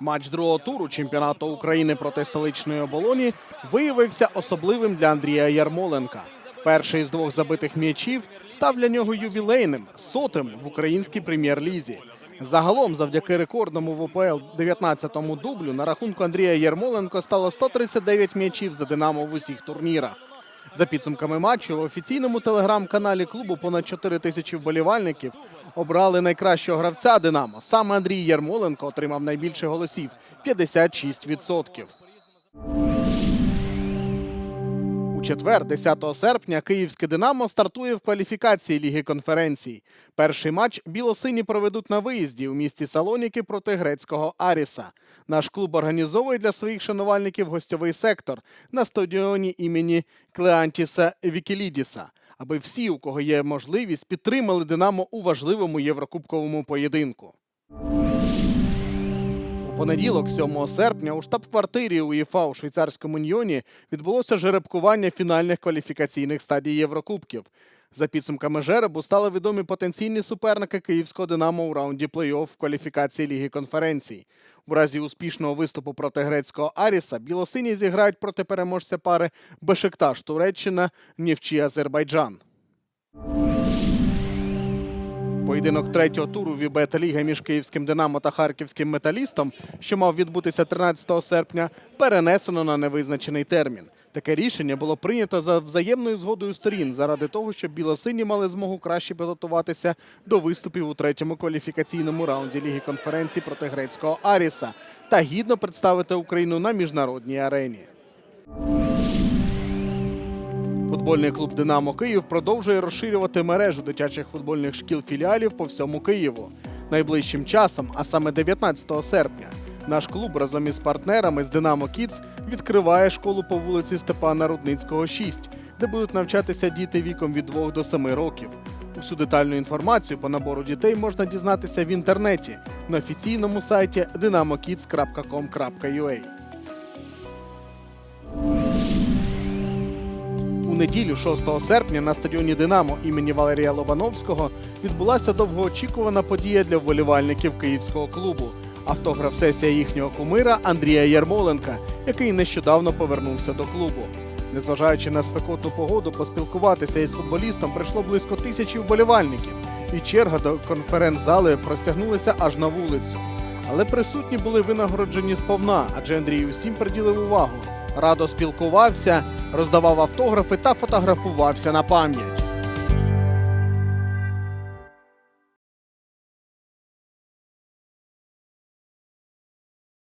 Матч другого туру чемпіонату України проти столичної оболоні виявився особливим для Андрія Ярмоленка. Перший з двох забитих м'ячів став для нього ювілейним сотим в українській прем'єр-лізі. Загалом, завдяки рекордному в ОПЛ 19-му дублю, на рахунку Андрія Ярмоленко стало 139 м'ячів за Динамо в усіх турнірах. За підсумками матчу в офіційному телеграм-каналі клубу понад 4 тисячі вболівальників обрали найкращого гравця Динамо. Саме Андрій Ярмоленко отримав найбільше голосів 56%. Четвер, 10 серпня, київське Динамо стартує в кваліфікації Ліги конференцій. Перший матч білосині проведуть на виїзді у місті Салоніки проти грецького Аріса. Наш клуб організовує для своїх шанувальників гостьовий сектор на стадіоні імені Клеантіса Вікілідіса, аби всі, у кого є можливість, підтримали Динамо у важливому єврокубковому поєдинку. Понеділок, 7 серпня, у штаб-квартирі УЄФА у швейцарському Ньйоні відбулося жеребкування фінальних кваліфікаційних стадій Єврокубків. За підсумками жеребу стали відомі потенційні суперники київського Динамо у раунді плей-офф кваліфікації Ліги конференцій. У разі успішного виступу проти грецького Аріса білосині зіграють проти переможця пари Бешикташ Туреччина Нєвчі Азербайджан. Поєдинок третього туру Вібета Ліга між київським Динамо та харківським металістом, що мав відбутися 13 серпня, перенесено на невизначений термін. Таке рішення було прийнято за взаємною згодою сторін заради того, щоб білосині мали змогу краще підготуватися до виступів у третьому кваліфікаційному раунді Ліги конференцій проти грецького Аріса та гідно представити Україну на міжнародній арені. Футбольний клуб Динамо Київ продовжує розширювати мережу дитячих футбольних шкіл філіалів по всьому Києву. Найближчим часом, а саме 19 серпня, наш клуб разом із партнерами з Динамо Кідс відкриває школу по вулиці Степана Рудницького, 6, де будуть навчатися діти віком від 2 до 7 років. Усю детальну інформацію по набору дітей можна дізнатися в інтернеті на офіційному сайті dynamokids.com.ua. неділю, 6 серпня, на стадіоні Динамо імені Валерія Лобановського відбулася довгоочікувана подія для вболівальників київського клубу. Автограф-сесія їхнього кумира Андрія Ярмоленка, який нещодавно повернувся до клубу. Незважаючи на спекотну погоду, поспілкуватися із футболістом прийшло близько тисячі вболівальників, і черга до конференц-зали простягнулася аж на вулицю. Але присутні були винагороджені сповна, адже Андрій усім приділив увагу. Радо спілкувався, роздавав автографи та фотографувався на пам'ять.